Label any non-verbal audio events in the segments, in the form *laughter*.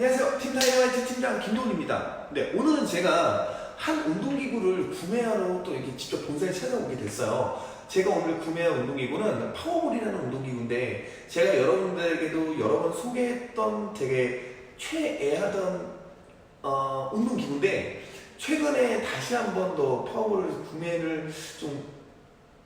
안녕하세요. 팀 다이너마이트 팀장 김동훈입니다. 네, 오늘은 제가 한 운동기구를 구매하러 또 이렇게 직접 본사에 찾아오게 됐어요. 제가 오늘 구매한 운동기구는 파워볼이라는 운동기구인데 제가 여러분들에게도 여러 번 소개했던 되게 최애하던 어, 운동기구인데 최근에 다시 한 번 더 파워볼을 구매를 좀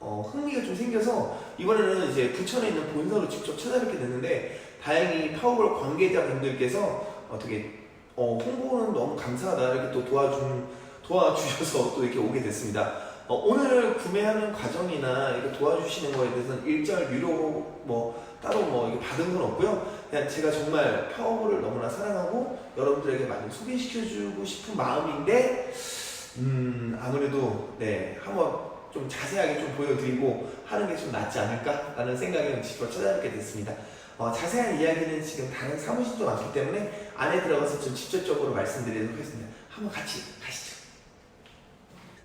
어, 흥미가 좀 생겨서 이번에는 이제 부천에 있는 본사로 직접 찾아뵙게 됐는데 다행히 파워볼 관계자분들께서 어떻게 어, 홍보는 너무 감사하다 이렇게 또 도와준 도와주셔서 또 이렇게 오게 됐습니다. 어, 오늘 구매하는 과정이나 이렇게 도와주시는 거에 대해서는 일절 유료로 뭐 따로 뭐 이게 받은 건 없고요. 그냥 제가 정말 파워볼을 너무나 사랑하고 여러분들에게 많이 소개시켜주고 싶은 마음인데 음 아무래도 네 한번 좀 자세하게 좀 보여드리고 하는 게 좀 낫지 않을까라는 생각에 직접 찾아뵙게 됐습니다. 어, 자세한 이야기는 지금 다른 사무실도 많기 때문에 안에 들어가서 좀 직접적으로 말씀드리도록 하겠습니다. 한번 같이 가시죠.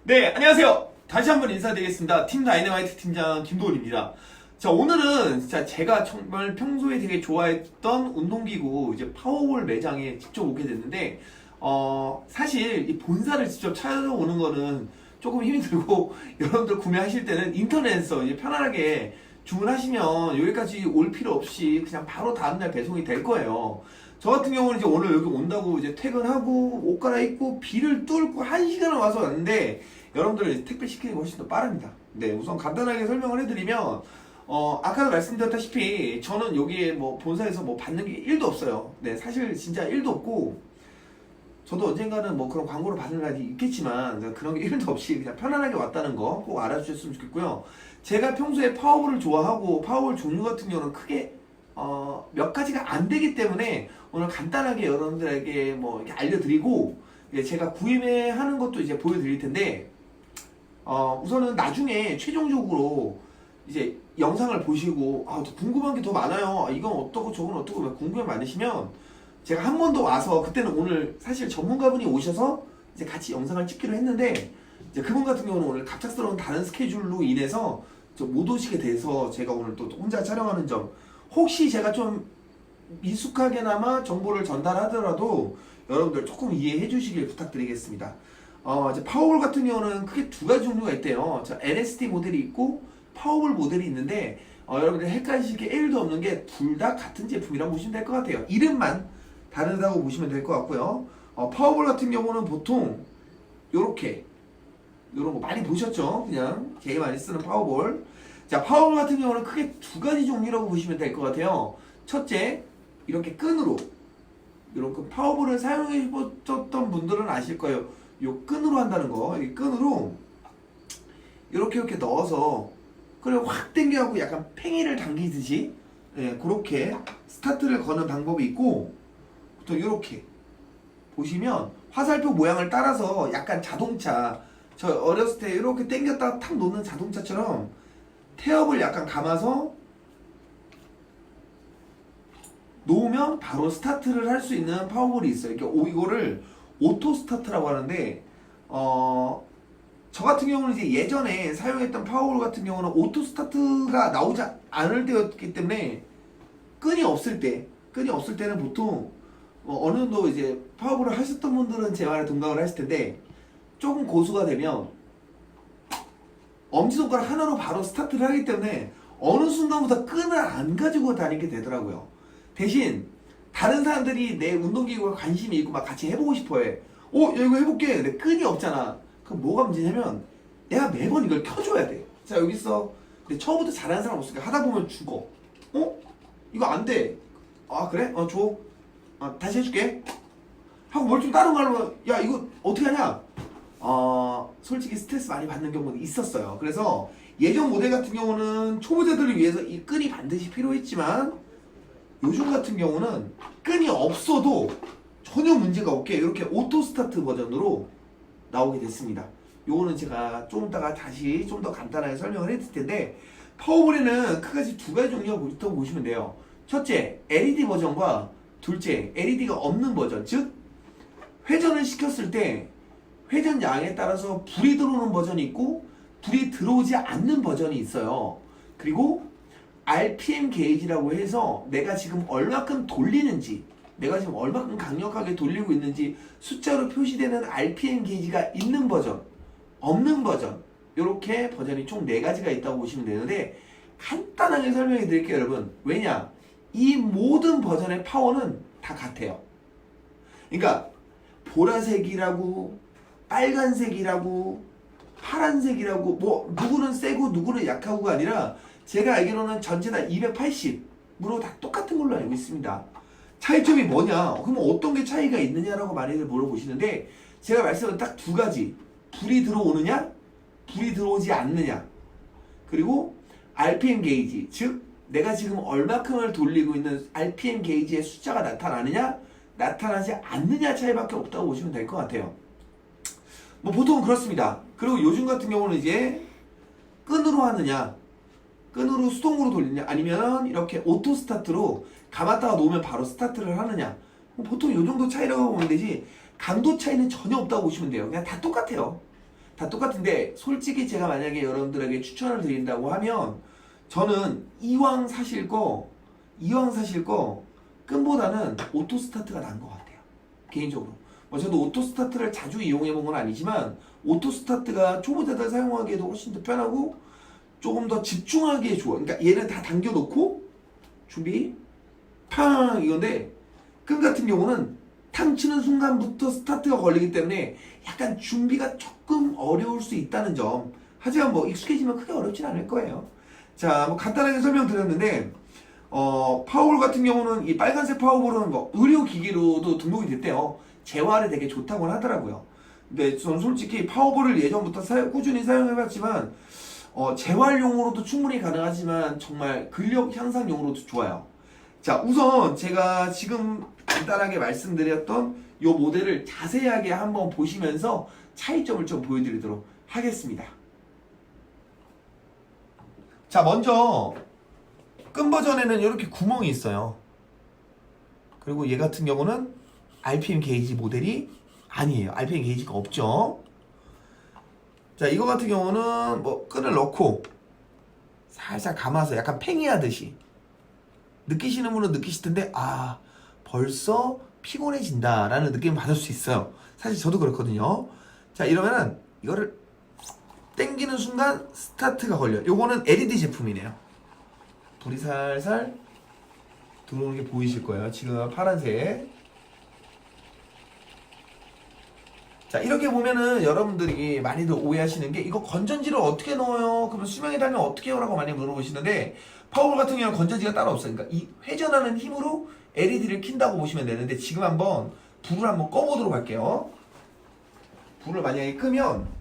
네, 안녕하세요. 다시 한번 인사드리겠습니다. 팀 다이너마이트 팀장 김도훈입니다. 자, 오늘은 진짜 제가 정말 평소에 되게 좋아했던 운동기구 이제 파워볼 매장에 직접 오게 됐는데, 어, 사실 이 본사를 직접 찾아오는 거는 조금 힘이 들고, *laughs* 여러분들 구매하실 때는 인터넷에서 이제 편안하게 주문하시면 여기까지 올 필요 없이 그냥 바로 다음날 배송이 될 거예요. 저 같은 경우는 이제 오늘 여기 온다고 이제 퇴근하고 옷 갈아입고 비를 뚫고 한 시간을 와서 왔는데 여러분들 택배 시키는 게 훨씬 더 빠릅니다. 네, 우선 간단하게 설명을 해드리면 어, 아까도 말씀드렸다시피 저는 여기에 뭐 본사에서 뭐 받는 게 1도 없어요. 네, 사실 진짜 1도 없고 저도 언젠가는 뭐 그런 광고를 받을 날이 있겠지만 그런 게 *laughs* 1도 없이 그냥 편안하게 왔다는 거 꼭 알아주셨으면 좋겠고요. 제가 평소에 파워볼을 좋아하고 파워볼 종류 같은 경우는 크게 어, 몇 가지가 안 되기 때문에 오늘 간단하게 여러분들에게 뭐 이렇게 알려드리고 제가 구매하는 것도 이제 보여드릴 텐데 어, 우선은 나중에 최종적으로 이제 영상을 보시고 아, 또 궁금한 게 더 많아요. 아, 이건 어떻고 저건 어떻고 막 궁금해 많으시면 제가 한 번 더 와서 그때는 오늘 사실 전문가분이 오셔서 이제 같이 영상을 찍기로 했는데 이제 그분 같은 경우는 오늘 갑작스러운 다른 스케줄로 인해서 좀못 오시게 돼서 제가 오늘 또 혼자 촬영하는 점 혹시 제가 좀 미숙하게나마 정보를 전달하더라도 여러분들 조금 이해해 주시길 부탁드리겠습니다. 어, 이제 파워볼 같은 경우는 크게 두 가지 종류가 있대요. 자, LSD 모델이 있고 파워볼 모델이 있는데 어, 여러분들 헷갈리실 게 1도 없는 게 둘 다 같은 제품이라고 보시면 될 것 같아요. 이름만 다르다고 보시면 될 것 같고요. 어, 파워볼 같은 경우는 보통 요렇게 요런 거 많이 보셨죠? 그냥 제일 많이 쓰는 파워볼. 자, 파워볼 같은 경우는 크게 두 가지 종류라고 보시면 될 것 같아요. 첫째, 이렇게 끈으로 이렇게 파워볼을 사용해 보셨던 분들은 아실 거예요. 요 끈으로 한다는 거. 이 끈으로 이렇게 이렇게 넣어서 그리고 확 당겨갖고 약간 팽이를 당기듯이 예, 그렇게 스타트를 거는 방법이 있고 또 이렇게 보시면 화살표 모양을 따라서 약간 자동차 저 어렸을 때 이렇게 당겼다 탁 놓는 자동차처럼 태엽을 약간 감아서 놓으면 바로 스타트를 할 수 있는 파워볼이 있어요. 이게 오- 이거를 오토 스타트라고 하는데 어, 저 같은 경우는 이제 예전에 사용했던 파워볼 같은 경우는 오토 스타트가 나오지 않을 때였기 때문에 끈이 없을 때, 끈이 없을 때는 보통 어, 느 정도 이제 파워볼을 하셨던 분들은 제 말에 동감을 하실 텐데 조금 고수가 되면 엄지손가락 하나로 바로 스타트를 하기 때문에 어느 순간부터 끈을 안 가지고 다니게 되더라고요. 대신 다른 사람들이 내 운동기구에 관심이 있고 막 같이 해보고 싶어해. 어, 야, 이거 해볼게. 근데 끈이 없잖아. 그럼 뭐가 문제냐면 내가 매번 이걸 켜줘야 돼. 자, 여기 있어. 근데 처음부터 잘하는 사람 없으니까 하다 보면 죽어. 어? 이거 안 돼. 아, 그래? 어, 줘. 아, 다시 해줄게. 하고 뭘 좀 다른 거 하면, 야, 이거 어떻게 하냐? 어, 솔직히 스트레스 많이 받는 경우도 있었어요. 그래서 예전 모델 같은 경우는 초보자들을 위해서 이 끈이 반드시 필요했지만 요즘 같은 경우는 끈이 없어도 전혀 문제가 없게 이렇게 오토 스타트 버전으로 나오게 됐습니다. 요거는 제가 좀 이따가 다시 좀 더 간단하게 설명을 해드릴 텐데 파워볼에는 크게 두 가지 종류가 있다고 보시면 돼요. 첫째, LED 버전과 둘째, LED가 없는 버전. 즉, 회전을 시켰을 때 회전 양에 따라서 불이 들어오는 버전이 있고 불이 들어오지 않는 버전이 있어요. 그리고 RPM 게이지라고 해서 내가 지금 얼마큼 돌리는지 내가 지금 얼마큼 강력하게 돌리고 있는지 숫자로 표시되는 RPM 게이지가 있는 버전, 없는 버전 이렇게 버전이 총네 가지가 있다고 보시면 되는데 간단하게 설명해 드릴게요 여러분 왜냐 이 모든 버전의 파워는 다 같아요 그러니까 보라색이라고 빨간색이라고 파란색이라고 뭐 누구는 세고 누구는 약하고가 아니라 제가 알기로는 전체 다 280으로 다 똑같은 걸로 알고 있습니다. 차이점이 뭐냐? 그럼 어떤 게 차이가 있느냐라고 많이들 물어보시는데 제가 말씀은 딱 두 가지. 불이 들어오느냐? 불이 들어오지 않느냐? 그리고 RPM 게이지, 즉 내가 지금 얼마큼을 돌리고 있는 RPM 게이지의 숫자가 나타나느냐? 나타나지 않느냐 차이밖에 없다고 보시면 될 것 같아요. 뭐 보통은 그렇습니다. 그리고 요즘 같은 경우는 이제 끈으로 하느냐, 끈으로 수동으로 돌리냐, 아니면 이렇게 오토 스타트로 감았다가 놓으면 바로 스타트를 하느냐. 뭐 보통 요 정도 차이라고 보면 되지 강도 차이는 전혀 없다고 보시면 돼요. 그냥 다 똑같아요. 다 똑같은데 솔직히 제가 만약에 여러분들에게 추천을 드린다고 하면 저는 이왕 사실 거 이왕 사실 거 끈보다는 오토 스타트가 나은 것 같아요. 개인적으로. 뭐 저도 오토 스타트를 자주 이용해 본 건 아니지만 오토 스타트가 초보자들 사용하기에도 훨씬 더 편하고 조금 더 집중하기에 좋아. 그러니까 얘는 다 당겨 놓고 준비 팡 이건데 끈 같은 경우는 탕 치는 순간부터 스타트가 걸리기 때문에 약간 준비가 조금 어려울 수 있다는 점. 하지만 뭐 익숙해지면 크게 어렵진 않을 거예요. 자, 뭐 간단하게 설명드렸는데 어, 파워볼 같은 경우는 이 빨간색 파워볼은 뭐 의료 기기로도 등록이 됐대요. 재활에 되게 좋다고 하더라고요. 근데 저는 솔직히 파워볼을 예전부터 사용- 꾸준히 사용해봤지만 어, 재활용으로도 충분히 가능하지만 정말 근력 향상용으로도 좋아요. 자, 우선 제가 지금 간단하게 말씀드렸던 이 모델을 자세하게 한번 보시면서 차이점을 좀 보여드리도록 하겠습니다. 자, 먼저 끈 버전에는 이렇게 구멍이 있어요. 그리고 얘 같은 경우는 RPM 게이지 모델이 아니에요. RPM 게이지가 없죠. 자, 이거 같은 경우는 뭐 끈을 넣고 살살 감아서 약간 팽이하듯이 느끼시는 분은 느끼실 텐데 아 벌써 피곤해진다라는 느낌을 받을 수 있어요. 사실 저도 그렇거든요. 자 이러면은 이거를 땡기는 순간 스타트가 걸려. 요 요거는 LED 제품이네요. 불이 살살 들어오는 게 보이실 거예요. 지금 파란색. 자 이렇게 보면은 여러분들이 많이들 오해하시는 게 이거 건전지를 어떻게 넣어요? 그러면 수명이 달면 어떻게 해요? 라고 많이 물어보시는데 파워볼 같은 경우는 건전지가 따로 없어요. 그러니까 이 회전하는 힘으로 LED를 킨다고 보시면 되는데 지금 한번 불을 한번 꺼보도록 할게요. 불을 만약에 끄면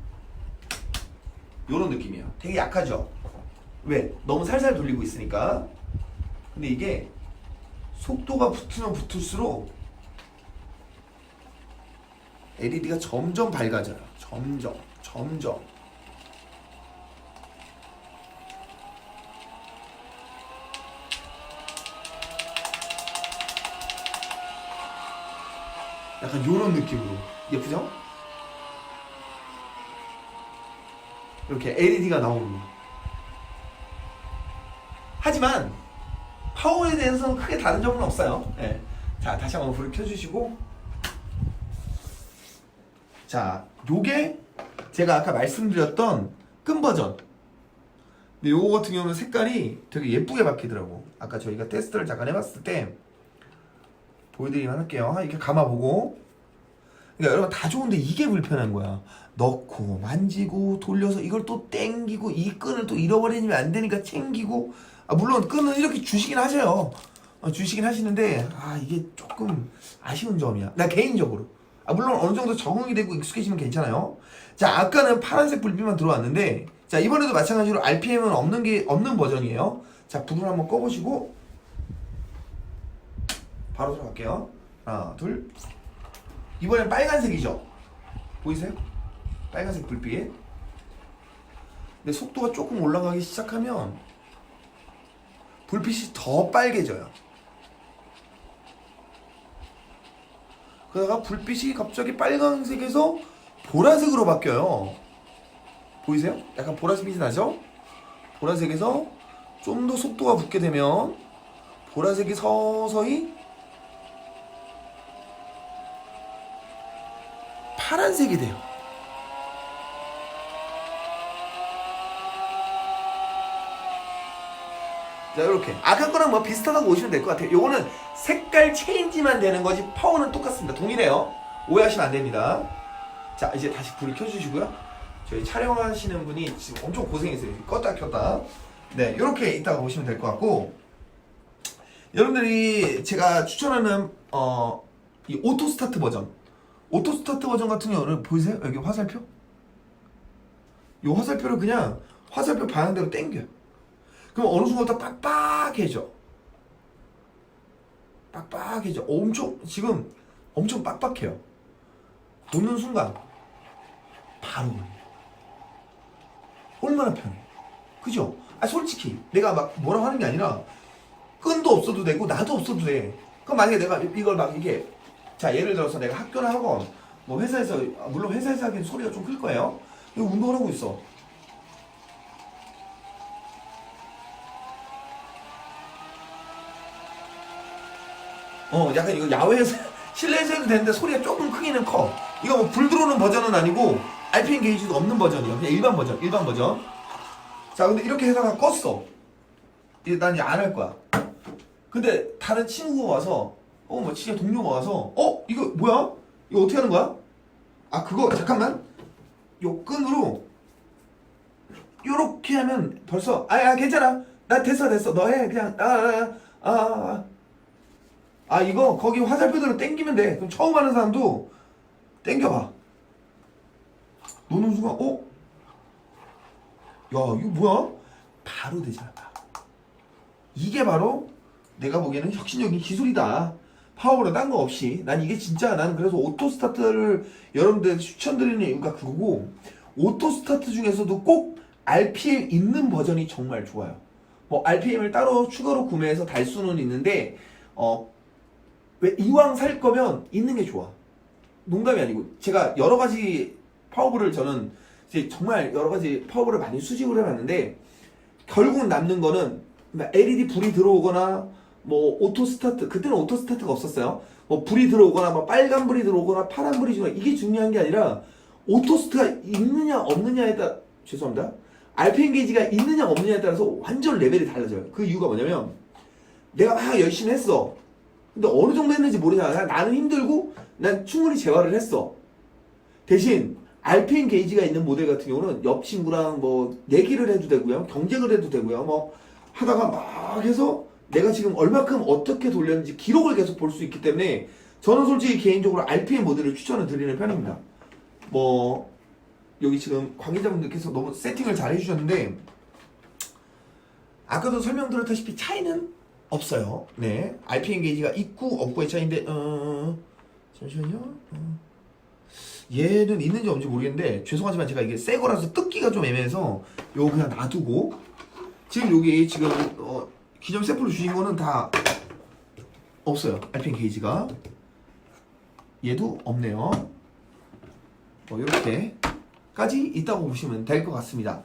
이런 느낌이에요. 되게 약하죠? 왜? 너무 살살 돌리고 있으니까. 근데 이게 속도가 붙으면 붙을수록 LED가 점점 밝아져요. 점점, 점점. 약간 요런 느낌으로. 예쁘죠? 이렇게 LED가 나옵니다. 하지만 파워에 대해서는 크게 다른 점은 없어요. 예. 자, 다시 한번 불을 켜주시고 자, 요게 제가 아까 말씀드렸던 끈 버전. 근데 요거 같은 경우는 색깔이 되게 예쁘게 바뀌더라고. 아까 저희가 테스트를 잠깐 해봤을 때 보여드리기만 할게요. 이렇게 감아보고. 그러니까 여러분 다 좋은데 이게 불편한 거야. 넣고 만지고 돌려서 이걸 또 땡기고 이 끈을 또 잃어버리면 안 되니까 챙기고. 아 물론 끈은 이렇게 주시긴 하세요. 어, 주시긴 하시는데 아 이게 조금 아쉬운 점이야. 나 개인적으로. 아 물론 어느 정도 적응이 되고 익숙해지면 괜찮아요. 자 아까는 파란색 불빛만 들어왔는데 자 이번에도 마찬가지로 RPM은 없는 게 없는 버전이에요. 자 불을 한번 꺼보시고 바로 들어갈게요. 하나 둘. 이번엔 빨간색이죠. 보이세요? 빨간색 불빛. 근데 속도가 조금 올라가기 시작하면 불빛이 더 빨개져요. 그러다가 불빛이 갑자기 빨간색에서 보라색으로 바뀌어요. 보이세요? 약간 보라색빛이 나죠? 보라색에서 좀 더 속도가 붙게 되면 보라색이 서서히 파란색이 돼요. 자 이렇게 아까 거랑 뭐 비슷하다고 보시면 될 것 같아요. 요거는 색깔 체인지만 되는 거지 파워는 똑같습니다. 동일해요. 오해하시면 안 됩니다. 자 이제 다시 불을 켜주시고요. 저희 촬영하시는 분이 지금 엄청 고생했어요. 껐다 켰다. 네 이렇게 이따가 보시면 될 것 같고 여러분들이 제가 추천하는 어, 이 오토 스타트 버전 오토 스타트 버전 같은 경우는 보이세요? 여기 화살표? 이 화살표를 그냥 화살표 방향대로 당겨요. 그럼 어느 순간부터 빡빡해져. 빡빡해져. 엄청 지금 엄청 빡빡해요. 놓는 순간 바로. 얼마나 편해. 그죠? 아 솔직히 내가 막 뭐라고 하는 게 아니라 끈도 없어도 되고 나도 없어도 돼. 그럼 만약에 내가 이걸 막 이게 자 예를 들어서 내가 학교나 학원 뭐 회사에서 아, 물론 회사에서 하기엔 소리가 좀 클 거예요. 운동을 하고 있어. 어 약간 이거 야외에서 *laughs* 실내에서 해도 되는데 소리가 조금 크기는 커. 이거 뭐 불 들어오는 버전은 아니고 RPM 게이지도 없는 버전이야. 그냥 일반 버전, 일반 버전. 자 근데 이렇게 해서가 껐어. 이제 난 이제 안 할 거야. 근데 다른 친구가 와서 어 뭐 진짜 동료가 와서 어 이거 뭐야? 이거 어떻게 하는 거야? 아 그거 잠깐만 요 끈으로 요렇게 하면 벌써 아야 괜찮아 나 됐어 됐어 너 해 그냥 아아아 아, 아, 아 이거 거기 화살표대로 땡기면 돼 그럼 처음 하는 사람도 땡겨 봐 노는 순간 어? 야 이거 뭐야? 바로 되잖아 바로. 이게 바로 내가 보기에는 혁신적인 기술이다. 파워로 딴 거 없이. 난 이게 진짜 나는 그래서 오토 스타트를 여러분들 추천드리는 이유가 그거고 오토 스타트 중에서도 꼭 RPM 있는 버전이 정말 좋아요. 뭐 RPM을 따로 추가로 구매해서 달 수는 있는데 어 왜 이왕 살 거면 있는 게 좋아. 농담이 아니고 제가 여러 가지 파워볼을 저는 이제 정말 여러 가지 파워볼을 많이 수집을 해봤는데 결국은 남는 거는 LED 불이 들어오거나 뭐 오토 스타트 그때는 오토 스타트가 없었어요. 뭐 불이 들어오거나 뭐 빨간 불이 들어오거나 파란 불이 들어오거나 이게 중요한 게 아니라 오토 스타가 있느냐 없느냐에 따라 죄송합니다. RPM 게이지가 있느냐 없느냐에 따라서 완전 레벨이 달라져요. 그 이유가 뭐냐면 내가 막 열심히 했어. 근데 어느 정도 했는지 모르잖아. 나는 힘들고 난 충분히 재활을 했어. 대신 RPM 게이지가 있는 모델 같은 경우는 옆 친구랑 뭐 얘기를 해도 되고요. 경쟁을 해도 되고요. 뭐 하다가 막 해서 내가 지금 얼마큼 어떻게 돌렸는지 기록을 계속 볼 수 있기 때문에 저는 솔직히 개인적으로 RPM 모델을 추천을 드리는 편입니다. 뭐 여기 지금 관계자분들께서 너무 세팅을 잘 해주셨는데 아까도 설명드렸다시피 차이는 없어요. 네, RPM 게이지가 있고 없고의 차이인데 어, 잠시만요. 어. 얘는 있는지 없는지 모르겠는데 죄송하지만 제가 이게 새 거라서 뜯기가 좀 애매해서 요거 그냥 놔두고 지금 여기 지금 어, 기존 샘플로 주신 거는 다 없어요. RPM 게이지가 얘도 없네요. 뭐 이렇게까지 있다고 보시면 될 것 같습니다.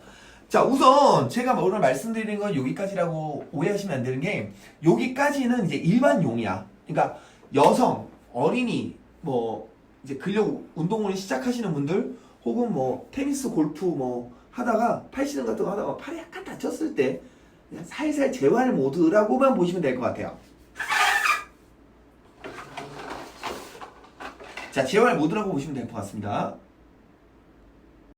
자 우선 제가 오늘 말씀드리는 건 여기까지라고 오해하시면 안 되는 게 여기까지는 이제 일반 용이야. 그러니까 여성, 어린이, 뭐 이제 근력 운동을 시작하시는 분들 혹은 뭐 테니스, 골프 뭐 하다가 팔씨름 같은 거 하다가 팔이 약간 다쳤을 때 살살 재활 모드라고만 보시면 될 것 같아요. 자, 재활 모드라고 보시면 될 것 같습니다.